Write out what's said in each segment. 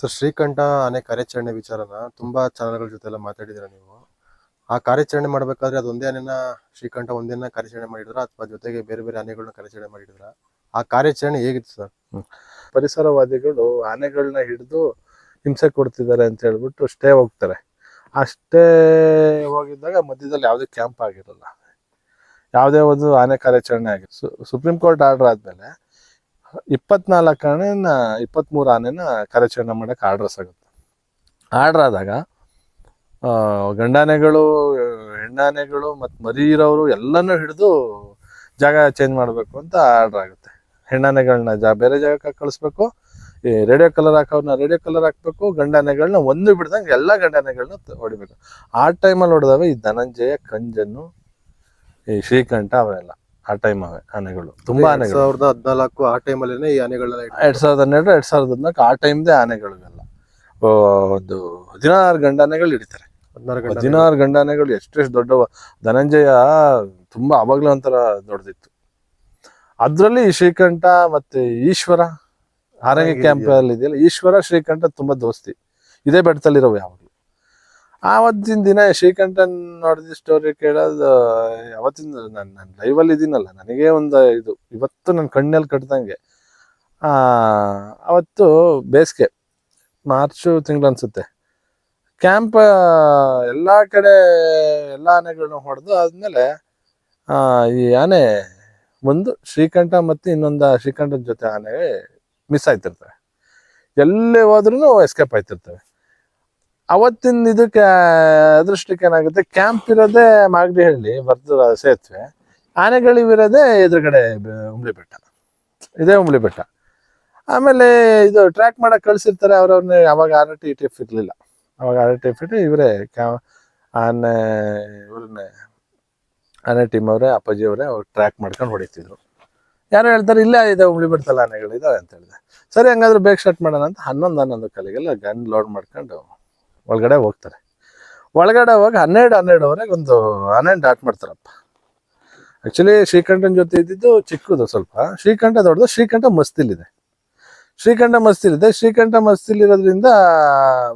Sir ಶ್ರೀಕಂಠ ಆನೆ ಕಾರ್ಯಾಚರಣೆ ವಿಚಾರನ ತುಂಬಾ ಚಾನಲ್ಗಳ ಜೊತೆ ಎಲ್ಲ ಮಾತಾಡಿದಿರ ನೀವು? ಆ ಕಾರ್ಯಾಚರಣೆ ಮಾಡ್ಬೇಕಾದ್ರೆ ಅದೊಂದೇ ಆನೆನ ಶ್ರೀಕಂಠ ಒಂದೇನ ಕಾರ್ಯಾಚರಣೆ ಮಾಡಿದ್ರ? ಅಥವಾ ಜೊತೆಗೆ ಬೇರೆ ಬೇರೆ ಆನೆಗಳನ್ನ ಕಾರ್ಯಾಚರಣೆ ಮಾಡಿದ್ರ? ಆ ಕಾರ್ಯಾಚರಣೆ ಹೇಗಿತ್ತು ಸರ್? ಪರಿಸರವಾದಿಗಳು ಆನೆಗಳನ್ನ ಹಿಡಿದು ಹಿಂಸೆ ಕೊಡ್ತಿದ್ದಾರೆ ಅಂತ ಹೇಳ್ಬಿಟ್ಟು ಸ್ಟೇ ಹೋಗ್ತಾರೆ. ಸ್ಟೇ ಹೋಗಿದ್ದಾಗ ಮಧ್ಯದಲ್ಲಿ ಯಾವುದೇ ಕ್ಯಾಂಪ್ ಆಗಿರಲ್ಲ. ಯಾವುದೇ ಒಂದು ಆನೆ ಕಾರ್ಯಾಚರಣೆ ಆಗಿತ್ತು ಸುಪ್ರೀಂ ಕೋರ್ಟ್ ಆರ್ಡರ್ ಆದ್ಮೇಲೆ ಇಪ್ಪತ್ನಾಲ್ಕು ಆನೆನ ಇಪ್ಪತ್ಮೂರು ಆನೆನ ಕಾರ್ಯಾಚರಣೆ ಮಾಡಕ್ಕೆ ಆರ್ಡ್ರಸ್ ಆಗುತ್ತೆ. ಆರ್ಡರ್ ಆದಾಗ ಗಂಡಾನೆಗಳು, ಹೆಣ್ಣಾನೆಗಳು ಮತ್ತು ಮರಿ ಇರೋರು ಎಲ್ಲನೂ ಹಿಡಿದು ಜಾಗ ಚೇಂಜ್ ಮಾಡಬೇಕು ಅಂತ ಆರ್ಡರ್ ಆಗುತ್ತೆ. ಹೆಣ್ಣಾನೆಗಳನ್ನ ಜಾ, ಬೇರೆ ಜಾಗಕ್ಕೆ ಕಳಿಸ್ಬೇಕು, ಈ ರೇಡಿಯೋ ಕಲರ್ ಹಾಕೋರ್ನ ರೇಡಿಯೋ ಕಲರ್ ಹಾಕ್ಬೇಕು ಗಂಡಾನೆಗಳನ್ನ ಒಂದು ಬಿಡ್ದಂಗೆ ಎಲ್ಲ ಗಂಡಾನೆಗಳನ್ನ ಹೊಡಿಬೇಕು. ಆ ಟೈಮಲ್ಲಿ ಹೊಡೆದಾವೆ ಈ ಧನಂಜಯ, ಕಂಜನ್ನು, ಈ ಶ್ರೀಕಂಠ ಅವೆಲ್ಲ ಆ ಟೈಮ್ ಅವೆ ಆನೆಗಳು. ತುಂಬಾ ಆನೆಗಳು. ಸಾವಿರದ ಹದಿನಾಲ್ಕು ಆ ಟೈಮಲ್ಲಿ ಈ ಆನೆಗಳನ್ನ ಎರಡ್ ಸಾವಿರದ ಹನ್ನೆರಡು ಎರಡ್ ಸಾವಿರದ ಹದಿನಾಲ್ಕು ಆ ಟೈಮ್ದೇ ಆನೆಗಳು ಇವೆಲ್ಲ. ಆ, ಒಂದು ಹದಿನಾರು ಗಂಡಾನೆಗಳು ಹಿಡಿತಾರೆ. ಹದಿನಾರು ಗಂಟೆ ಹದಿನಾರು ಗಂಡಾನೆಗಳು ಎಷ್ಟೆಷ್ಟು ದೊಡ್ಡ ಧನಂಜಯ ತುಂಬಾ ಅವಾಗ್ಲೂ ಒಂಥರ ದೊಡ್ಡದಿತ್ತು. ಅದ್ರಲ್ಲಿ ಶ್ರೀಕಂಠ ಮತ್ತೆ ಈಶ್ವರ ಆರಂಗ ಕ್ಯಾಂಪ್ ಅಲ್ಲಿ ಇದೆಯಲ್ಲ ಈಶ್ವರ ಶ್ರೀಕಂಠ ತುಂಬಾ ದೋಸ್ತಿ. ಇದೇ ಬೆಟ್ಟದಲ್ಲಿರೋವು ಯಾವಾಗಲೂ ಆವತ್ತಿನ ದಿನ ಶ್ರೀಕಂಠನ್ ನೋಡಿದ ಸ್ಟೋರಿ ಕೇಳೋದು ಅವತ್ತಿನ ನಾನು ನಾನು ಲೈವಲ್ಲಿ ಇದೀನಲ್ಲ ನನಗೆ ಒಂದು ಇದು, ಇವತ್ತು ನನ್ನ ಕಣ್ಣಲ್ಲಿ ಕಟ್ಟಿದಂಗೆ ಅವತ್ತು ಬೇಸಿಗೆ, ಮಾರ್ಚು ತಿಂಗಳು ಅನ್ಸುತ್ತೆ. ಕ್ಯಾಂಪ್ ಎಲ್ಲ ಕಡೆ ಎಲ್ಲ ಆನೆಗಳನ್ನ ಹೊಡೆದು ಆದಮೇಲೆ ಈ ಆನೆ ಒಂದು ಶ್ರೀಕಂಠ ಮತ್ತು ಇನ್ನೊಂದು ಶ್ರೀಕಂಠದ ಜೊತೆ ಆನೆ ಮಿಸ್ ಆಯ್ತಿರ್ತವೆ. ಎಲ್ಲೇ ಹೋದ್ರೂ ಎಸ್ಕೇಪ್ ಆಯ್ತಿರ್ತವೆ. ಅವತ್ತಿನ ಇದಕ್ಕೆ, ಅದೃಷ್ಟಕ್ಕೆ ಏನಾಗುತ್ತೆ? ಕ್ಯಾಂಪ್ ಇರೋದೇ ಮಾಗಡಿಹಳ್ಳಿ ಬರ್ದೂರ ಸೇತುವೆ. ಆನೆಗಳಿವಿರೋದೇ ಎದುರುಗಡೆ ಉಂಬಳಿ ಬೆಟ್ಟ. ಇದೇ ಉಂಬಳಿ ಬೆಟ್ಟ. ಆಮೇಲೆ ಇದು ಟ್ರ್ಯಾಕ್ ಮಾಡಕ್ ಕಳ್ಸಿರ್ತಾರೆ ಅವ್ರವ್ರನ್ನೇ ಅವಾಗ ಆರ್ ಟಿ ಟಿ ಎಫ್ ಇರ್ಲಿಲ್ಲ. ಅವಾಗ ಆರ್ ಟಿ ಎಫ್ ಇಟ್ಟು ಇವರೇ ಕ್ಯಾ ಆನೆ, ಇವ್ರನ್ನೇ, ಆನೆ ಟೀಮ್ ಅವರೇ, ಅಪ್ಪಾಜಿ ಅವರೇ ಅವ್ರು ಟ್ರ್ಯಾಕ್ ಮಾಡ್ಕೊಂಡು ಹೊಡಿತಿದ್ರು. ಯಾರು ಹೇಳ್ತಾರೆ, ಇಲ್ಲ ಇದೆ ಉಂಬ್ಳಿ ಬಿಡ್ತಲ್ಲ ಆನೆಗಳು ಇದಾವೆ ಅಂತ ಹೇಳಿದೆ. ಸರಿ, ಹಂಗಾದ್ರೆ ಬೇಗ ಸ್ಟಾರ್ಟ್ ಮಾಡೋಣ ಅಂತ ಹನ್ನೊಂದು ಹನ್ನೊಂದು ಕಲೆಗೆಲ್ಲ ಗನ್ ಲೋಡ್ ಮಾಡ್ಕೊಂಡು ಒಳಗಡೆ ಹೋಗ್ತಾರೆ. ಒಳಗಡೆ ಹೋಗಿ ಹನ್ನೆರಡು ಹನ್ನೆರಡುವರೆಗೆ ಒಂದು ಆನೆ ಡಾಟ್ ಮಾಡ್ತಾರಪ್ಪ. ಆ್ಯಕ್ಚುಲಿ ಶ್ರೀಕಂಠನ ಜೊತೆ ಇದ್ದಿದ್ದು ಚಿಕ್ಕದು ಸ್ವಲ್ಪ. ಶ್ರೀಕಂಠ ದೊಡ್ಡದು, ಶ್ರೀಕಂಠ ಮಸ್ತಿಲಿದೆ. ಶ್ರೀಕಂಠ ಮಸ್ತಿಲಿದೆ. ಶ್ರೀಕಂಠ ಮಸ್ತಿಲಿರೋದ್ರಿಂದ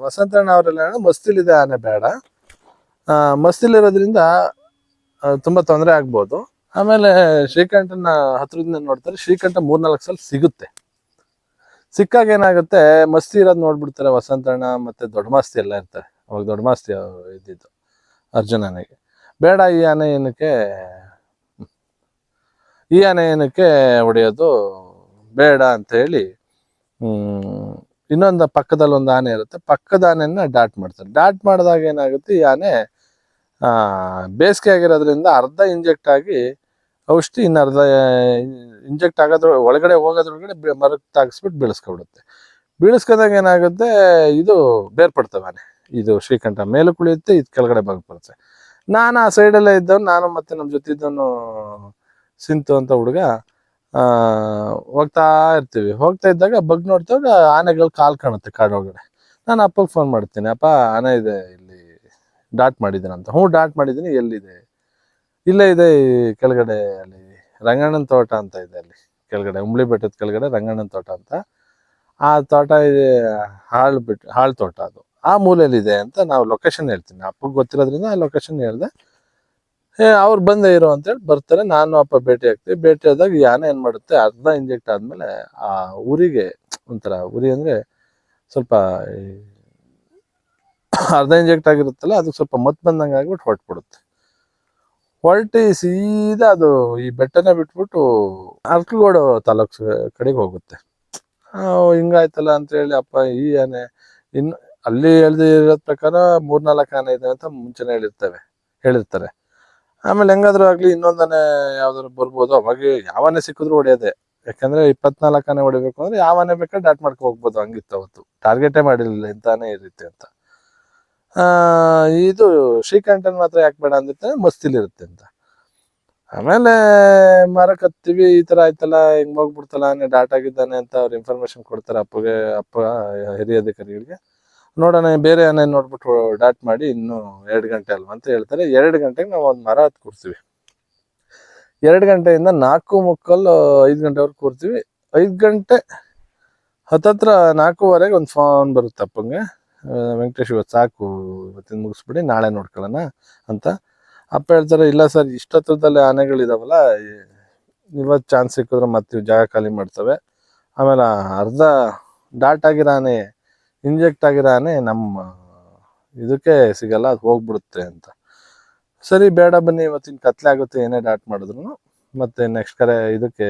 ವಸಂತಣ್ಣ ಅವರೆಲ್ಲ ಮಸ್ತಿಲಿದೆ ಆನೆ ಬೇಡ. ಮಸ್ತಿಲಿರೋದ್ರಿಂದ ತುಂಬಾ ತೊಂದರೆ ಆಗ್ಬೋದು. ಆಮೇಲೆ ಶ್ರೀಕಂಠನ ಹತ್ರದಿಂದ ನೋಡ್ತಾರೆ, ಶ್ರೀಕಂಠ ಮೂರ್ನಾಲ್ಕು ಸಲ ಸಿಗುತ್ತೆ. ಸಿಕ್ಕಾಗ ಏನಾಗುತ್ತೆ, ಮಸ್ತಿ ಇರೋದು ನೋಡ್ಬಿಡ್ತಾರೆ, ವಸಂತಣ್ಣ ಮತ್ತೆ ದೊಡ್ಡ ಮಾಸ್ತಿ ಎಲ್ಲ ಇರ್ತಾರೆ. ಅವಾಗ ದೊಡ್ಡ ಮಾಸ್ತಿ ಇದ್ದಿದ್ದು ಅರ್ಜುನನಿಗೆ. ಬೇಡ ಈ ಆನೆ ಏನಕ್ಕೆ, ಈ ಆನೆ ಏನಕ್ಕೆ ಹೊಡೆಯೋದು, ಬೇಡ ಅಂತ ಹೇಳಿ ಇನ್ನೊಂದು ಪಕ್ಕದಲ್ಲಿ ಒಂದು ಆನೆ ಇರುತ್ತೆ, ಪಕ್ಕದ ಆನೆನ ಡಾಟ್ ಮಾಡ್ತಾರೆ. ಡಾಟ್ ಮಾಡಿದಾಗ ಏನಾಗುತ್ತೆ, ಈ ಆನೆ ಬೇಸಿಗೆ ಆಗಿರೋದ್ರಿಂದ ಅರ್ಧ ಇಂಜೆಕ್ಟ್ ಆಗಿ ಔಷಧಿ ಇನ್ನು ಅರ್ಧ ಇಂಜೆಕ್ಟ್ ಆಗೋದ್ರ, ಒಳಗಡೆ ಹೋಗೋದ್ರೊಳಗಡೆ ಮರ ಮರಕ್ಕೆ ತಾಗಿಸ್ಬಿಟ್ಟು ಬೀಳಿಸ್ಕೊಬಿಡುತ್ತೆ ಬೀಳಿಸ್ಕೊಂಡಾಗ ಏನಾಗುತ್ತೆ, ಇದು ಬೇರ್ಪಡ್ತವೆ ಆನೆ ಇದು ಶ್ರೀಕಂಠ ಮೇಲೆ ಕುಳಿಯುತ್ತೆ, ಇದು ಕೆಳಗಡೆ ಭಾಗ ಬರುತ್ತೆ ನಾನು ಆ ಸೈಡಲ್ಲೇ ಇದ್ದವನು, ನಾನು ಮತ್ತೆ ನಮ್ಮ ಜೊತೆ ಇದ್ದವನು, ಸಿಂತು ಅಂತ ಹುಡುಗ ಹೋಗ್ತಾ ಇರ್ತೀವಿ. ಹೋಗ್ತಾ ಇದ್ದಾಗ ಬಗ್ ನೋಡ್ತಾಗ ಆನೆಗಳು ಕಾಲು ಕಾಣುತ್ತೆ ಕಾಡೊಳಗಡೆ. ನಾನು ಅಪ್ಪಗೆ ಫೋನ್ ಮಾಡ್ತೀನಿ, ಅಪ್ಪ, ಆನೆ ಇದೆ, ಇಲ್ಲಿ ಡಾಟ್ ಮಾಡಿದ್ದೀನಂತ. ಹ್ಞೂ, ಡಾಟ್ ಮಾಡಿದ್ದೀನಿ, ಎಲ್ಲಿದೆ? ಇಲ್ಲೇ ಇದೆ ಕೆಳಗಡೆ ಅಲ್ಲಿ ರಂಗಣ್ಣನ ತೋಟ ಅಂತ ಇದೆ ಅಲ್ಲಿ. ಕೆಳಗಡೆ ಉಂಬ್ಳಿ ಬೆಟ್ಟದ ಕೆಳಗಡೆ ರಂಗಣ್ಣನ ತೋಟ ಅಂತ. ಆ ತೋಟ ಇದೆ ಹಾಳು ಬಿಟ್ಟು ಹಾಳು ತೋಟ ಅದು. ಆ ಮೂಲೆಯಲ್ಲಿದೆ ಅಂತ ನಾವು ಲೊಕೇಶನ್ ಹೇಳ್ತೀನಿ. ಅಪ್ಪಗೆ ಗೊತ್ತಿರೋದ್ರಿಂದ ಆ ಲೊಕೇಶನ್ ಹೇಳ್ದೆ. ಅವ್ರು ಬಂದೇ ಇರೋ ಅಂತೇಳಿ ಬರ್ತಾರೆ. ನಾನು ಅಪ್ಪ ಭೇಟಿ ಆಗ್ತೀವಿ. ಭೇಟಿ ಆದಾಗ ಯಾನ ಏನು ಮಾಡುತ್ತೆ? ಅರ್ಧ ಇಂಜೆಕ್ಟ್ ಆದಮೇಲೆ ಆ ಉರಿಗೆ ಒಂಥರ ಉರಿ ಅಂದರೆ ಸ್ವಲ್ಪ ಅರ್ಧ ಇಂಜೆಕ್ಟ್ ಆಗಿರುತ್ತಲ್ಲ, ಅದಕ್ಕೆ ಸ್ವಲ್ಪ ಮತ್ ಬಂದಂಗೆ ಆಗ್ಬಿಟ್ಟು ಹೊರಟ್ಬಿಡುತ್ತೆ. ಹೊರಟಿ ಸೀದಾ ಅದು ಈ ಬೆಟ್ಟನೇ ಬಿಟ್ಬಿಟ್ಟು ಅರ್ಕಗೋಡು ತಾಲೂಕು ಕಡೆಗೆ ಹೋಗುತ್ತೆ. ಹಿಂಗಾಯ್ತಲ್ಲ ಅಂತ ಹೇಳಿ, ಅಪ್ಪ, ಈ ಆನೆ ಇನ್ನು ಅಲ್ಲಿ ಹೇಳ್ದಿರೋ ಪ್ರಕಾರ ಮೂರ್ನಾಲ್ಕು ಆನೆ ಇದೆ ಅಂತ ಮುಂಚೆನೆ ಹೇಳಿರ್ತವೆ, ಹೇಳಿರ್ತಾರೆ. ಆಮೇಲೆ ಹೆಂಗಾದ್ರೂ ಆಗ್ಲಿ ಇನ್ನೊಂದನೆ ಯಾವ್ದಾದ್ರು ಬರ್ಬೋದು, ಅವಾಗ ಯಾವನೆ ಸಿಕ್ಕಿದ್ರು ಹೊಡೆಯೋದೆ. ಯಾಕಂದ್ರೆ ಇಪ್ಪತ್ನಾಲ್ಕು ಆನೆ ಹೊಡಿಬೇಕು ಅಂದ್ರೆ ಯಾವನೆ ಬೇಕಾದ್ರೆ ಡಾಟ್ ಮಾಡ್ಕೊ ಹೋಗ್ಬೋದು, ಹಂಗಿತ್ತು ಅವತ್ತು. ಟಾರ್ಗೆಟೇ ಮಾಡಿರಲಿಲ್ಲ ಇಂತಾನೆ ಇರುತ್ತೆ ಅಂತ. ಇದು ಶ್ರೀಕಂಠನ್ ಮಾತ್ರ ಯಾಕೆ ಬೇಡ ಅಂದಿರ್ತಾನೆ ಮಸ್ತಿಲಿರುತ್ತೆ ಅಂತ. ಆಮೇಲೆ ಮರಕ್ ಹತ್ತೀವಿ ಈ ತರ ಆಯ್ತಲ್ಲ, ಹಿಂಗ್ ಹೋಗ್ಬಿಡ್ತಲ್ಲ, ನೀ ಡಾಟ್ ಆಗಿದ್ದಾನೆ ಅಂತ ಅವ್ರು ಇನ್ಫಾರ್ಮೇಶನ್ ಕೊಡ್ತಾರೆ ಅಪ್ಪಗೆ, ಅಪ್ಪ, ಹಿರಿಯ ಅಧಿಕಾರಿಗಳಿಗೆ. ನೋಡೋಣ, ಬೇರೆ ಏನೇ ನೋಡ್ಬಿಟ್ಟು ಡಾಟ್ ಮಾಡಿ ಇನ್ನು ಎರಡು ಗಂಟೆ ಅಲ್ವಾ ಅಂತ ಹೇಳ್ತಾರೆ. ಎರಡು ಗಂಟೆಗೆ ನಾವು ಒಂದು ಮರ ಹತ್ತು ಕೂರ್ತೀವಿ ಎರಡು ಗಂಟೆಯಿಂದ ನಾಲ್ಕು ಮುಕ್ಕಲ್ಲು ಐದು ಗಂಟೆವರೆಗೆ ಕೂರ್ತೀವಿ ಐದು ಗಂಟೆ ಹತ್ತತ್ರ ನಾಲ್ಕೂವರೆಗೆ ಒಂದು ಫೋನ್ ಬರುತ್ತೆ ಅಪ್ಪಂಗೆ. ವೆಂಕಟೇಶ್ ಇವತ್ತು ಸಾಕು ಇವತ್ತಿನ ಮುಗಿಸ್ಬಿಡಿ, ನಾಳೆ ನೋಡ್ಕೊಳ್ಳೋಣ ಅಂತ. ಅಪ್ಪ ಹೇಳ್ತಾರೆ, ಇಲ್ಲ ಸರ್ ಇಷ್ಟೊತ್ತದಲ್ಲೇ ಆನೆಗಳಿದಾವಲ್ಲ ಇವತ್ತು ಚಾನ್ಸ್ ಸಿಕ್ಕಿದ್ರೆ ಮತ್ತೆ ಜಾಗ ಖಾಲಿ ಮಾಡ್ತವೆ. ಆಮೇಲೆ ಅರ್ಧ ಡಾಟ್ ಆಗಿರೋ ಇಂಜೆಕ್ಟ್ ಆಗಿರೋ ಆನೆ ನಮ್ಮ ಇದಕ್ಕೆ ಸಿಗಲ್ಲ, ಅದು ಹೋಗ್ಬಿಡುತ್ತೆ ಅಂತ. ಸರಿ, ಬೇಡ ಬನ್ನಿ, ಇವತ್ತಿನ ಕತ್ಲೆ ಆಗುತ್ತೆ, ಏನೇ ಡಾಟ್ ಮಾಡಿದ್ರು ಮತ್ತೆ ನೆಕ್ಸ್ಟ್ ಕರೆ ಇದಕ್ಕೆ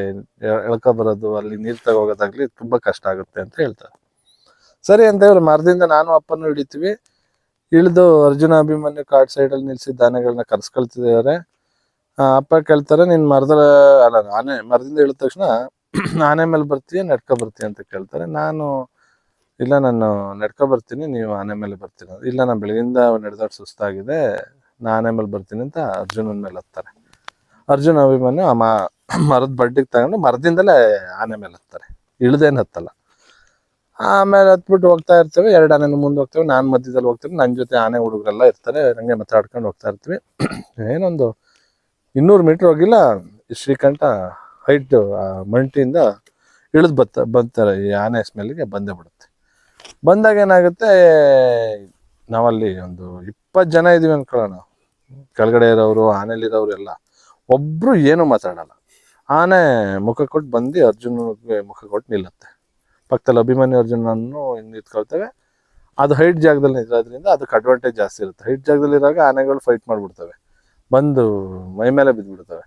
ಎಳ್ಕೊ ಬರೋದು, ಅಲ್ಲಿ ನೀರು ತಗೋಗೋದಾಗ್ಲಿ, ತುಂಬಾ ಕಷ್ಟ ಆಗುತ್ತೆ ಅಂತ ಹೇಳ್ತಾರೆ. ಸರಿ ಅಂತ ಹೇಳಿ ಮರದಿಂದ ನಾನು ಅಪ್ಪನೂ ಹಿಡಿತೀವಿ. ಇಳಿದು ಅರ್ಜುನ ಅಭಿಮನ್ಯು ಕಾಡ್ ಸೈಡಲ್ಲಿ ನಿಲ್ಸಿದ್ದ ದಾನೆಗಳನ್ನ ಕರ್ಸ್ಕೊಳ್ತಿದ್ದಾರೆ. ಅಪ್ಪ ಕೇಳ್ತಾರೆ, ನೀನ್ ಮರದ ಅಲ್ಲ ಆನೆ ಮರದಿಂದ ಇಳಿದ ತಕ್ಷಣ ಆನೆ ಮೇಲೆ ಬರ್ತೀಯ, ನಡ್ಕೊ ಬರ್ತೀಯ ಅಂತ ಕೇಳ್ತಾರೆ. ನಾನು, ಇಲ್ಲ, ನಾನು ನಡ್ಕೊ ಬರ್ತೀನಿ, ನೀವು ಆನೆ ಮೇಲೆ ಬರ್ತೀನಿ ಇಲ್ಲ, ನಾನು ಬೆಳಗಿಂದ ನಡೆದಾಡ್ ಸುಸ್ತಾಗಿದೆ ನಾನೆ ಮೇಲೆ ಬರ್ತೀನಿ ಅಂತ ಅರ್ಜುನನ ಮೇಲೆ ಹತ್ತಾರೆ. ಅರ್ಜುನ ಅಭಿಮನ್ಯು ಆ ಮರದ ಬಡ್ಡಿಗೆ ತಗೊಂಡು ಮರದಿಂದಲೇ ಆನೆ ಮೇಲೆ ಹತ್ತಾರೆ. ಇಳ್ದೇನು ಹತ್ತಲ್ಲ. ಆಮೇಲೆ ಹತ್ಬಿಟ್ಟು ಹೋಗ್ತಾ ಇರ್ತೇವೆ. ಎರಡು ಆನೆನ ಮುಂದೆ ಹೋಗ್ತೇವೆ. ನಾನು ಮಧ್ಯದಲ್ಲಿ ಹೋಗ್ತೇವೆ ನನ್ನ ಜೊತೆ ಆನೆ ಹುಡುಗರೆಲ್ಲ ಇರ್ತಾರೆ. ಹಂಗೆ ಮಾತಾಡ್ಕೊಂಡು ಹೋಗ್ತಾ ಇರ್ತೀವಿ. ಏನೊಂದು ಇನ್ನೂರು ಮೀಟ್ರ್ ಹೋಗಿಲ್ಲ. ಶ್ರೀಕಂಠ ಹೈಟ್ ಮಂಟಿಯಿಂದ ಇಳಿದು ಬತ್ತ ಬರ್ತಾರೆ ಈ ಆನೆ ಸ್ಮೆಲ್ಗೆ ಬಂದೇ ಬಿಡುತ್ತೆ. ಬಂದಾಗ ಏನಾಗುತ್ತೆ? ನಾವಲ್ಲಿ ಒಂದು ಇಪ್ಪತ್ತು ಜನ ಇದೀವಿ ಅನ್ಕೊಳ್ಳೋಣ. ಕೆಳಗಡೆ ಇರೋರು ಆನೆಲಿರೋರು ಎಲ್ಲ. ಒಬ್ರು ಏನು ಮಾತಾಡಲ್ಲ. ಆನೆ ಮುಖ ಕೊಟ್ಟು ಬಂದು ಅರ್ಜುನಗೆ ಮುಖ ಕೊಟ್ಟು ನಿಲ್ಲುತ್ತೆ. ಪಕ್ಕದಲ್ಲಿ ಅಭಿಮಾನಿ ಅರ್ಜುನನ್ನು ನಿಂತ್ಕೊಳ್ತೇವೆ. ಅದು ಹೈಟ್ ಜಾಗದಲ್ಲಿ ನಿಂತಿರೋದ್ರಿಂದ ಅದಕ್ಕೆ ಅಡ್ವಾಂಟೇಜ್ ಜಾಸ್ತಿ ಇರುತ್ತೆ. ಹೈಟ್ ಜಾಗದಲ್ಲಿ ಇರುವಾಗ ಆನೆಗಳು ಫೈಟ್ ಮಾಡ್ಬಿಡ್ತವೆ. ಬಂದು ಮೈ ಮೇಲೆ ಬಿದ್ದುಬಿಡ್ತವೆ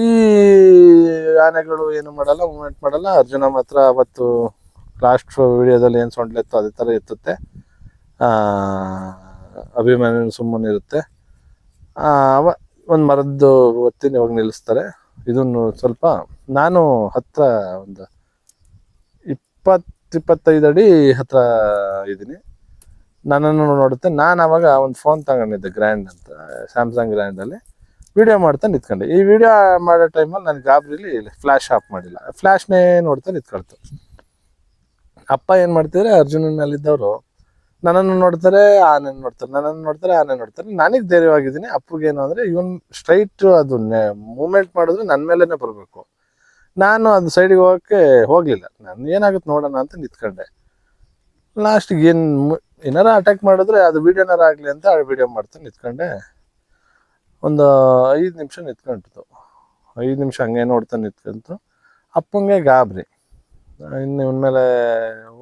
ಈ ಆನೆಗಳು ಏನು ಮಾಡಲ್ಲ ಮೂಮೆಂಟ್ ಮಾಡಲ್ಲ. ಅರ್ಜುನ ಮಾತ್ರ ಅವತ್ತು ಲಾಸ್ಟ್ ವಿಡಿಯೋದಲ್ಲಿ ಏನು ಸೊಂಡ್ಲೆತ್ತೋ ಅದೇ ಥರ ಎತ್ತುತ್ತೆ. ಅಭಿಮಾನಿ ಸುಮ್ಮನೆ ಇರುತ್ತೆ. ಅವ ಒಂದು ಮರದ್ದು ಒತ್ತಿನ ಇವಾಗ ನಿಲ್ಲಿಸ್ತಾರೆ. ಇದನ್ನು ಸ್ವಲ್ಪ ನಾನು ಹತ್ತಿರ ಒಂದು ಇಪ್ಪತ್ತು ಇಪ್ಪತ್ತೈದು ಅಡಿ ಹತ್ರ ಇದ್ದೀನಿ. ನನ್ನನ್ನು ನೋಡುತ್ತೆ. ನಾನು ಅವಾಗ ಒಂದು ಫೋನ್ ತಗೊಂಡಿದ್ದೆ ಗ್ರ್ಯಾಂಡ್ ಅಂತ ಸ್ಯಾಮ್ಸಂಗ್ ಗ್ರ್ಯಾಂಡಲ್ಲಿ ವಿಡಿಯೋ ಮಾಡ್ತಾ ನಿಂತ್ಕೊಂಡೆ. ಈ ವಿಡಿಯೋ ಮಾಡೋ ಟೈಮಲ್ಲಿ ನಾನು ಗಾಬರಿಲಿ ಫ್ಲ್ಯಾಶ್ ಆಫ್ ಮಾಡಿಲ್ಲ. ಫ್ಲ್ಯಾಶ್ನೇ ನೋಡ್ತಾ ನಿಂತ್ಕೊಳ್ತು. ಅಪ್ಪ ಏನು ಮಾಡ್ತಿದ್ರೆ? ಅರ್ಜುನನಲ್ಲಿದ್ದವರು ನನ್ನನ್ನು ನೋಡ್ತಾರೆ, ಆನೆ ನೋಡ್ತಾರೆ. ನನ್ನನ್ನು ನೋಡ್ತಾರೆ, ಆನೆ ನೋಡ್ತಾರೆ. ನನಗೆ ಧೈರ್ಯವಾಗಿದ್ದೀನಿ. ಅಪ್ಪಗೇನು ಅಂದರೆ, ಇವನ್ ಸ್ಟ್ರೈಟ್ ಅದು ಮೂಮೆಂಟ್ ಮಾಡಿದ್ರೆ ನನ್ನ ಮೇಲೇ ಬರಬೇಕು. ನಾನು ಅದು ಸೈಡಿಗೆ ಹೋಗೋಕ್ಕೆ ಹೋಗಲಿಲ್ಲ. ನಾನು ಏನಾಗುತ್ತೆ ನೋಡೋಣ ಅಂತ ನಿಂತ್ಕೊಂಡೆ. ಲಾಸ್ಟಿಗೆ ಏನು ಏನಾರ ಅಟ್ಯಾಕ್ ಮಾಡಿದ್ರೆ ಅದು ವೀಡಿಯೋನಾರ ಆಗಲಿ ಅಂತ ವಿಡಿಯೋ ಮಾಡ್ತಾ ನಿಂತ್ಕೊಂಡೆ. ಒಂದು ಐದು ನಿಮಿಷ ನಿಂತ್ಕೊಂಡಿತ್ತು ಐದು ನಿಮಿಷ ಹಂಗೆ ನೋಡ್ತಾ ನಿಂತ್ಕೊಂತು. ಅಪ್ಪಂಗೆ ಗಾಬರಿ. ಇನ್ನು ಇವನ ಮೇಲೆ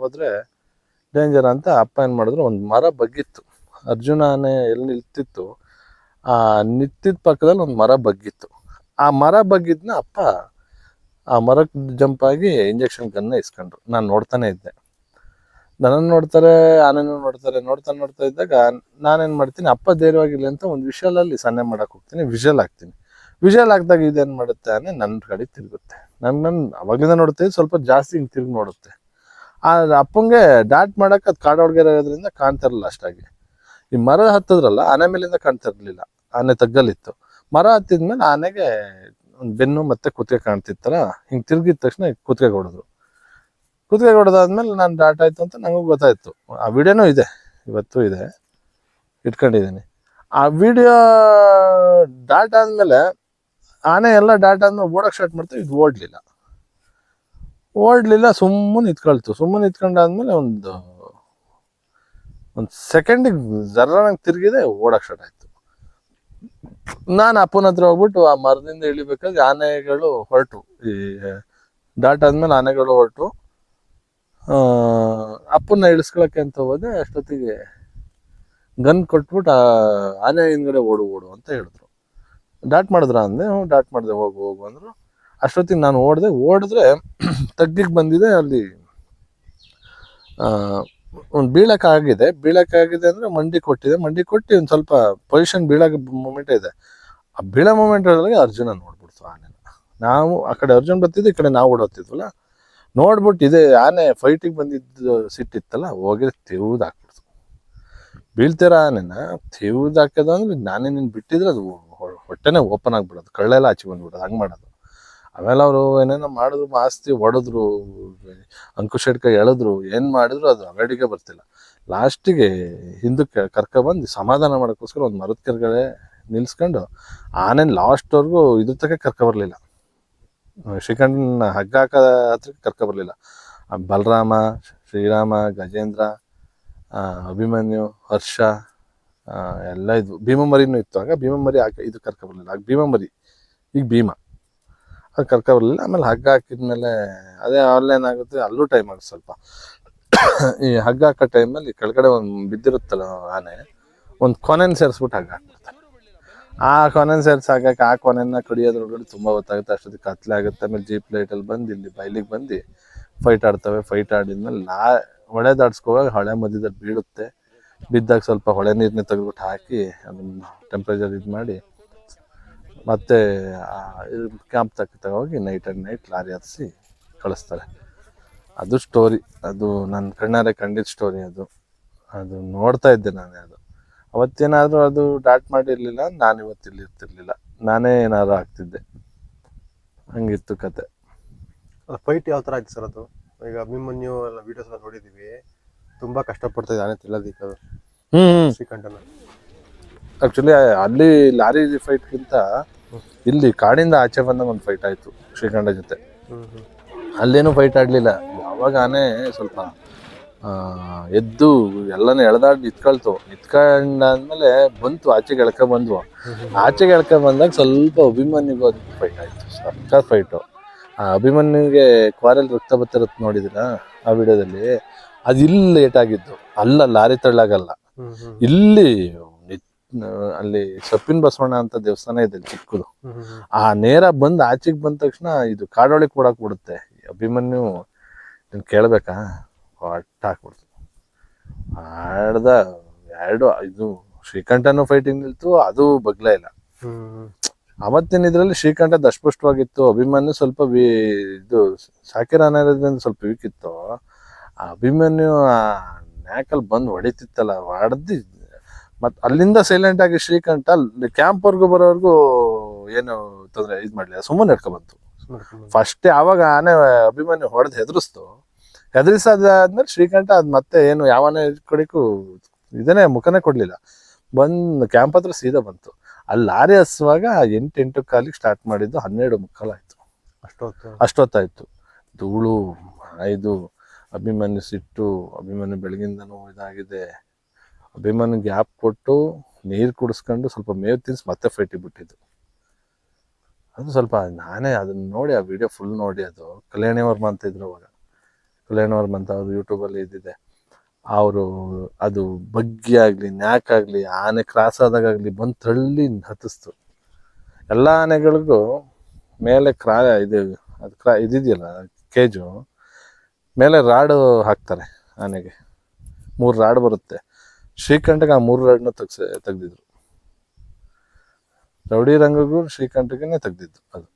ಹೋದ್ರೆ ಡೇಂಜರ್ ಅಂತ ಅಪ್ಪ ಏನು ಮಾಡಿದ್ರು, ಒಂದು ಮರ ಬಗ್ಗಿತ್ತು. ಅರ್ಜುನನೇ ಎಲ್ಲಿ ನಿಲ್ತಿತ್ತು, ಆ ನಿಂತಿದ್ದ ಪಕ್ಕದಲ್ಲಿ ಒಂದು ಮರ ಬಗ್ಗಿತ್ತು. ಆ ಮರ ಬಗ್ಗಿದ್ನ ಅಪ್ಪ ಆ ಮರಕ್ಕೆ ಜಂಪ್ ಆಗಿ ಇಂಜೆಕ್ಷನ್ ಗನ್ನ ಇಸ್ಕೊಂಡ್ರು. ನಾನು ನೋಡ್ತಾನೆ ಇದ್ದೆ. ನನ್ನನ್ನು ನೋಡ್ತಾರೆ ಆನೆನೂ ನೋಡ್ತಾರೆ, ನೋಡ್ತಾ ನೋಡ್ತಾ ಇದ್ದಾಗ ನಾನೇನು ಮಾಡ್ತೀನಿ, ಅಪ್ಪ ಧೈರ್ಯವಾಗಿಲ್ಲ ಅಂತ ಒಂದು ವಿಷಲಲ್ಲಿ ಸನ್ನೆ ಮಾಡಕ್ಕೆ ಹೋಗ್ತೀನಿ ವಿಷಲ್ ಹಾಕ್ತೀನಿ. ವಿಷಲ್ ಹಾಕಿದಾಗ ಇದೇನು ಮಾಡುತ್ತೆ ಆನೆ ನನ್ನ ಕಡೆ ತಿರುಗುತ್ತೆ. ನನ್ನ ನನ್ನ ಅವಾಗಿಂದ ನೋಡ್ತೀನಿ ಸ್ವಲ್ಪ ಜಾಸ್ತಿ ಹಿಂಗೆ ತಿರುಗಿ ನೋಡುತ್ತೆ. ಆ ಅಪ್ಪಂಗೆ ಡಾಟ್ ಮಾಡಕ್ಕೆ ಅದು ಕಾಡೊಳಗೆ ಇರೋದ್ರಿಂದ ಕಾಣ್ತಾ ಇರಲಿಲ್ಲ ಅಷ್ಟಾಗಿ ಈ ಮರ ಹತ್ತದ್ರಲ್ಲ, ಆನೆ ಮೇಲಿಂದ ಕಾಣ್ತಾ ಇರಲಿಲ್ಲ ಆನೆ ತಗ್ಗಲಿತ್ತು ಮರ ಹತ್ತಿದ್ಮೇಲೆ ಆನೆಗೆ ಒಂದು ಬೆನ್ನು ಮತ್ತೆ ಕುತ್ತಿಗೆ ಕಾಣ್ತಿತ್ತಲ್ಲ, ಹಿಂಗೆ ತಿರುಗಿದ ತಕ್ಷಣ ಕುತ್ತಿಗೆ ಹೊಡೆದ್ರು ಕುತ್ತಿಗೆ ಹೊಡೆದಾದ್ಮೇಲೆ ನಾನು ಡಾಟ್ ಆಯ್ತು ಅಂತ ನನಗೂ ಗೊತ್ತಾಯ್ತು. ಆ ವಿಡಿಯೋನೂ ಇದೆ, ಇವತ್ತು ಇದೆ ಇಟ್ಕೊಂಡಿದ್ದೀನಿ ಆ ವಿಡಿಯೋ ಡಾಟ್ ಆದ್ಮೇಲೆ ಆನೆ ಎಲ್ಲ ಡಾಟ್ ಆದ್ಮೇಲೆ ಓಡಕ್ಕೆ ಸ್ಟಾರ್ಟ್ ಮಾಡ್ತೀವಿ ಇದು ಓಡ್ಲಿಲ್ಲ. ಓಡ್ಲಿಲ್ಲ, ಸುಮ್ಮನೆ ನಿಂತ್ಕೊಳ್ತು. ಸುಮ್ಮನೆ ನಿಂತ್ಕೊಂಡಾದ್ಮೇಲೆ ಒಂದು ಒಂದು ಸೆಕೆಂಡಿಗೆ ಜರ್ರ ನಂಗೆ ತಿರುಗಿದೆ ಓಡಕ್ಕೆ ಸ್ಟಾರ್ಟ್ ಆಯ್ತು. ನಾನು ಅಪ್ಪನ ಹತ್ರ ಹೋಗ್ಬಿಟ್ಟು ಆ ಮರದಿಂದ ಇಳಿಬೇಕಾದ್ರೆ ಆನೆಗಳು ಹೊರಟು. ಈ ಡಾಟ್ ಆದ್ಮೇಲೆ ಆನೆಗಳು ಹೊರಟು. ಆ, ಅಪ್ಪನ್ನ ಇಳಿಸ್ಕೊಳಕ್ಕೆ ಅಂತ ಹೋದೆ ಅಷ್ಟೊತ್ತಿಗೆ ಗನ್ ಕೊಟ್ಬಿಟ್ಟು ಆ ಆನೆ ಹಿಂದ್ಗಡೆ ಓಡು ಓಡು ಅಂತ ಹೇಳಿದ್ರು. ಡಾಟ್ ಮಾಡಿದ್ರ ಅಂದೆ ಹ್ಞೂ ಡಾಟ್ ಮಾಡಿದೆ ಹೋಗು ಹೋಗು ಅಂದ್ರು. ಅಷ್ಟೊತ್ತಿಗೆ ನಾನು ಓಡಿದೆ ಓಡಿದ್ರೆ ತಗ್ಗಿಗೆ ಬಂದಿದೆ ಅಲ್ಲಿ ಒಂದು ಬೀಳಕ್ಕಾಗಿದೆ ಬೀಳಕ್ಕಾಗಿದೆ ಅಂದರೆ ಮಂಡಿ ಕೊಟ್ಟಿದೆ. ಮಂಡಿ ಕೊಟ್ಟು ಒಂದು ಸ್ವಲ್ಪ ಪೊಸಿಷನ್ ಬೀಳಕ್ಕೆ ಮೂಮೆಂಟ್ ಇದೆ. ಆ ಬೀಳೋ ಮೂಮೆಂಟ್ ಒಳಗೆ ಅರ್ಜುನ ನೋಡ್ಬಿಡ್ತು ಆನೆನ. ನಾವು ಆ ಕಡೆ ಅರ್ಜುನ್ ಬರ್ತಿದ್ದೆ, ಈ ಕಡೆ ನಾವು ಓಡೋತಿದ್ವಲ್ಲ ನೋಡ್ಬಿಟ್ಟು ಇದೆ ಆನೆ ಫೈಟಿಗೆ ಬಂದಿದ್ದು ಸಿಟ್ಟಿತ್ತಲ್ಲ ಹೋಗಿ ತೆವ್ದು ಹಾಕ್ಬಿಡ್ತು. ಬೀಳ್ತೀರ ಆನೆನ ತೆವ್ದು ನಾನೇ ನೀನು ಬಿಟ್ಟಿದ್ರೆ ಅದು ಹೊಟ್ಟೆನೇ ಓಪನ್ ಆಗಿಬಿಡೋದು. ಕಳ್ಳೆಲ್ಲ ಆಚೆ ಬಂದ್ಬಿಡೋದು. ಹಂಗೆ ಮಾಡೋದು. ಆಮೇಲೆ ಅವರು ಏನೇನೋ ಮಾಡಿದ್ರು ಮಾಸ್ತಿ ಒಡೆದ್ರು, ಅಂಕುಶ್ ಹಿಡ್ಕ ಎಳೆದ್ರು, ಏನು ಮಾಡಿದ್ರು ಅದು ಅವೆಡಿಗೆ ಬರ್ತಿಲ್ಲ. ಲಾಸ್ಟಿಗೆ ಹಿಂದಕ್ಕೆ ಕರ್ಕೊಬಂದು ಸಮಾಧಾನ ಮಾಡೋಕ್ಕೋಸ್ಕರ ಒಂದು ಮರದ ಕೆಳಗಡೆ ನಿಲ್ಸ್ಕೊಂಡು ಆನೇನು ಲಾಸ್ಟ್ವರೆಗೂ ಇದ್ರ ಕರ್ಕೊ ಬರಲಿಲ್ಲ. ಶ್ರೀಕಂಠನ ಹಗ್ಗ ಹಾಕೋ ಕರ್ಕೊ ಬರಲಿಲ್ಲ. ಬಲರಾಮ, ಶ್ರೀರಾಮ, ಗಜೇಂದ್ರ ಅಭಿಮನ್ಯು, ಹರ್ಷ ಎಲ್ಲ ಇದ್ವು. ಭೀಮಮರಿನೂ ಇತ್ತು. ಆಗ ಭೀಮಮರಿ ಹಾಕಿ ಇದು ಕರ್ಕೊಬರ್ಲಿಲ್ಲ ಆಗ ಭೀಮಮರಿ ಈಗ ಭೀಮ. ಅದು ಕರ್ಕೊಬರ್ಲಿಲ್ಲ. ಆಮೇಲೆ ಹಗ್ಗ ಹಾಕಿದ್ಮೇಲೆ ಅದೇ ಆನ್ಲೈನ್ ಆಗುತ್ತೆ, ಅಲ್ಲೂ ಟೈಮ್ ಆಗುತ್ತೆ ಸ್ವಲ್ಪ. ಈ ಹಗ್ಗ ಹಾಕೋ ಟೈಮಲ್ಲಿ ಕೆಳಗಡೆ ಒಂದು ಬಿದ್ದಿರುತ್ತಲ್ಲ ಆನೆ, ಒಂದು ಕೊನೆನ ಸೇರಿಸ್ಬಿಟ್ಟು ಹಗ್ಗ ಹಾಕ್ಬಿಡ್ತಾರೆ. ಆ ಕೊನೆನ ಸೇರಿಸಿ ಹಾಕಕ್ಕೆ ಆ ಕೊನೆನ ಕಡಿಯೋದ್ರೊಳಗಡೆ ತುಂಬ ಗೊತ್ತಾಗುತ್ತೆ. ಅಷ್ಟೊತ್ತಿಗೆ ಕತ್ಲೆ ಆಗುತ್ತೆ. ಆಮೇಲೆ ಜೀಪ್ ಲೈಟಲ್ಲಿ ಬಂದು ಇಲ್ಲಿ ಬೈಲಿಗೆ ಬಂದು ಫೈಟ್ ಆಡ್ತವೆ. ಫೈಟ್ ಆಡಿದ್ಮೇಲೆ ಲಾ, ಹೊಳೆ ದಾಡಿಸ್ಕೋವಾಗ ಹೊಳೆ ಮಧ್ಯದಲ್ಲಿ ಬೀಳುತ್ತೆ. ಬಿದ್ದಾಗ ಸ್ವಲ್ಪ ಹೊಳೆ ನೀರನ್ನ ತೆಗೆದ್ಬಿಟ್ಟು ಹಾಕಿ ಅದನ್ನು ಟೆಂಪ್ರೇಚರ್ ಇದು ಮಾಡಿ ಮತ್ತೆ ಕ್ಯಾಂಪ್ ತಕ್ಕ ಹೋಗಿ ನೈಟ್ ಆ್ಯಂಡ್ ನೈಟ್ ಲಾರಿ ಹತ್ತಿಸಿ ಕಳಿಸ್ತಾರೆ. ಅದು ಸ್ಟೋರಿ ಅದು ನನ್ನ ಕಣ್ಣಾರೆ ಕಂಡಿದ್ದ ಸ್ಟೋರಿ ಅದು. ಅದು ನೋಡ್ತಾ ಇದ್ದೆ ನಾನೇ ಅದು. ಅವತ್ತೇನಾದರೂ ಅದು ಡಾಟ್ ಮಾಡಿರಲಿಲ್ಲ ನಾನು ಇವತ್ತು ಇಲ್ಲಿ ಇರ್ತಿರ್ಲಿಲ್ಲ. ನಾನೇ ಏನಾದ್ರು ಆಗ್ತಿದ್ದೆ. ಹಂಗಿತ್ತು ಕತೆ. ಫೈಟ್ ಯಾವ ಥರ ಆಯ್ತು ಸರ್ ಅದು? ಈಗ ಅಭಿಮನ್ಯು ಎಲ್ಲ ವೀಡಿಯೋಸ್ ಎಲ್ಲ ನೋಡಿದ್ದೀವಿ ತುಂಬ ಕಷ್ಟಪಡ್ತಾ ಇದ್ದಾನೆ ತಿಳೋದಿಕ್ಕೆ ಅದು ಹ್ಞೂ ಶ್ರೀಕಂಠನ. ಆಕ್ಚುಲಿ ಅಲ್ಲಿ ಲಾರಿ ಫೈಟ್ಗಿಂತ ಇಲ್ಲಿ ಕಾಡಿಂದ ಆಚೆ ಬಂದಾಗ ಒಂದು ಫೈಟ್ ಆಯ್ತು ಶ್ರೀಕಂಠ ಜೊತೆ. ಅಲ್ಲೇನು ಫೈಟ್ ಆಡ್ಲಿಲ್ಲ. ಯಾವಾಗ ಆನೆ ಸ್ವಲ್ಪ ಎದ್ದು ಎಲ್ಲಾನು ಎಳ್ದಾಡ್ ನಿತ್ಕೊಳ್ತು. ನಿತ್ಕೊಂಡಾದ್ಮೇಲೆ ಬಂತು ಆಚೆಗೆ ಎಳ್ಕೊ ಬಂದ್ವು. ಆಚೆಗೆ ಎಳ್ಕೊ ಬಂದಾಗ ಸ್ವಲ್ಪ ಅಭಿಮಾನಿಗೂ ಅದು ಫೈಟ್ ಆಯ್ತು. ಸಕ್ಕತ್ ಫೈಟು ಆ ಅಭಿಮನ್ಯುಗೆ ಕ್ವಾರಲ್ ರಕ್ತ ಬರ್ತಿರತ್ತೆ ನೋಡಿದಿರಾ ಆ ವಿಡಿಯೋದಲ್ಲಿ ಅದು ಇಲ್ಲಿ ಲೇಟ್ ಆಗಿದ್ದು. ಅಲ್ಲ ಲಾರಿ ತಳ್ಳಾಗಲ್ಲ. ಇಲ್ಲಿ ಅಲ್ಲಿ ಸಪ್ಪಿನ ಬಸವಣ್ಣ ಅಂತ ದೇವಸ್ಥಾನ ಇದೆ ಚಿಕ್ಕದು ಆ ನೇರ ಬಂದ್ ಆಚೆಗೆ ಬಂದ ತಕ್ಷಣ ಇದು ಕಾಡೊಳಗೆ ಕೊಡಕ್ ಬಿಡುತ್ತೆ. ಅಭಿಮನ್ಯು ನಿನ್ ಕೇಳ್ಬೇಕಾ? ಅಟ್ಟ ಹಾಕ್ಬಿಡ್ತು. ಆಡ್ದ ಎರಡು ಇದು ಶ್ರೀಕಂಠನು ಫೈಟಿಂಗ್ ನಿಲ್ತು ಅದು ಬಗ್ಲೇ ಇಲ್ಲ. ಅವತ್ತಿನ ಇದ್ರಲ್ಲಿ ಶ್ರೀಕಂಠ ದಸ್ಪಷ್ಟವಾಗಿತ್ತು ಅಭಿಮನ್ಯು ಸ್ವಲ್ಪ ವಿ ಇದು ಸಾಕಿರ ಅನ್ನೋದ್ರಿಂದ ಸ್ವಲ್ಪ ವೀಕ್ ಇತ್ತು. ಅಭಿಮನ್ಯು ಆ ನ್ಯಾಕಲ್ಲಿ ಬಂದು ಹೊಡಿತಿತ್ತಲ್ಲ ಹೊಡೆದಿ ಮತ್ ಅಲ್ಲಿಂದ ಸೈಲೆಂಟ್ ಆಗಿ ಶ್ರೀಕಂಠ ಕ್ಯಾಂಪ್ವರೆಗೂ ಬರೋವರೆಗೂ ಏನು ತೊಂದರೆ ಇದು ಮಾಡಲಿಲ್ಲ ಸುಮ್ಮನೆ ನಡ್ಕೊ ಬಂತು. ಫಸ್ಟ್ ಆವಾಗ ಆನೆ ಅಭಿಮಾನಿ ಹೊಡೆದು ಹೆದರಿಸ್ತು. ಹೆದರಿಸಾದ್ಮೇಲೆ ಶ್ರೀಕಂಠ ಅದ್ ಮತ್ತೆ ಏನು ಯಾವನೇ ಕಡೆಗೂ ಇದನ್ನೇ ಮುಖನೇ ಕೊಡ್ಲಿಲ್ಲ. ಬಂದ್ ಕ್ಯಾಂಪ್ ಹತ್ರ ಸೀದಾ ಬಂತು. ಅಲ್ಲಿ ಲಾರಿ ಹಸುವಾಗ ಎಂಟು ಎಂಟು ಕಾಲಿಗೆ ಸ್ಟಾರ್ಟ್ ಮಾಡಿದ್ದು ಹನ್ನೆರಡು ಮುಕ್ಕಾಲಾಯಿತು ಅಷ್ಟೊತ್ತು? ಅಷ್ಟೊತ್ತಾಯ್ತು. ಧೂಳು ಐದು ಅಭಿಮನ್ಯು ಸಿಟ್ಟು ಅಭಿಮನ್ಯು ಬೆಳಗಿಂದನೂ ಇದಾಗಿದೆ. ಅಭಿಮನ್ಯು ಗ್ಯಾಪ್ ಕೊಟ್ಟು ನೀರು ಕುಡಿಸ್ಕೊಂಡು ಸ್ವಲ್ಪ ಮೇವು ತಿನ್ಸಿ ಮತ್ತೆ ಫೈಟಿಗೆ ಬಿಟ್ಟಿದ್ದು. ಅದು ಸ್ವಲ್ಪ ನಾನೇ ಅದನ್ನ ನೋಡಿ, ಆ ವಿಡಿಯೋ ಫುಲ್ ನೋಡಿ ಅದು. ಕಲ್ಯಾಣಿ ವರ್ಮ ಅಂತ ಇದ್ರು ಅವಾಗ. ಕಲ್ಯಾಣಿ ವರ್ಮ ಅಂತ ಅವರು ಯೂಟ್ಯೂಬಲ್ಲಿ ಇದ್ದಿದೆ. ಅವರು ಅದು ಬಗ್ಗಿ ಆಗಲಿ, ನ್ಯಾಕ್ ಆಗಲಿ, ಆನೆ ಕ್ರಾಸ್ ಆದಾಗಲಿ ಬಂದು ತಳ್ಳಿ ಹತ್ತಿಸ್ತು. ಎಲ್ಲ ಆನೆಗಳಿಗೂ ಮೇಲೆ ಕ್ರಾ, ಇದು, ಅದು ಕ್ರಾ, ಇದಿದೆಯಲ್ಲ ಕೇಜು ಮೇಲೆ ರಾಡು ಹಾಕ್ತಾರೆ ಆನೆಗೆ. ಮೂರು ರಾಡ್ ಬರುತ್ತೆ. ಶ್ರೀಕಂಠಗೆ ಆ ಮೂರು ರಾಡ್ನ ತೆಗ್ಸ ತೆಗ್ದಿದ್ರು. ರೌಡಿ ರಂಗಗೂ ಶ್ರೀಕಂಠಗೇನೆ ತೆಗ್ದಿದ್ದು ಅದು.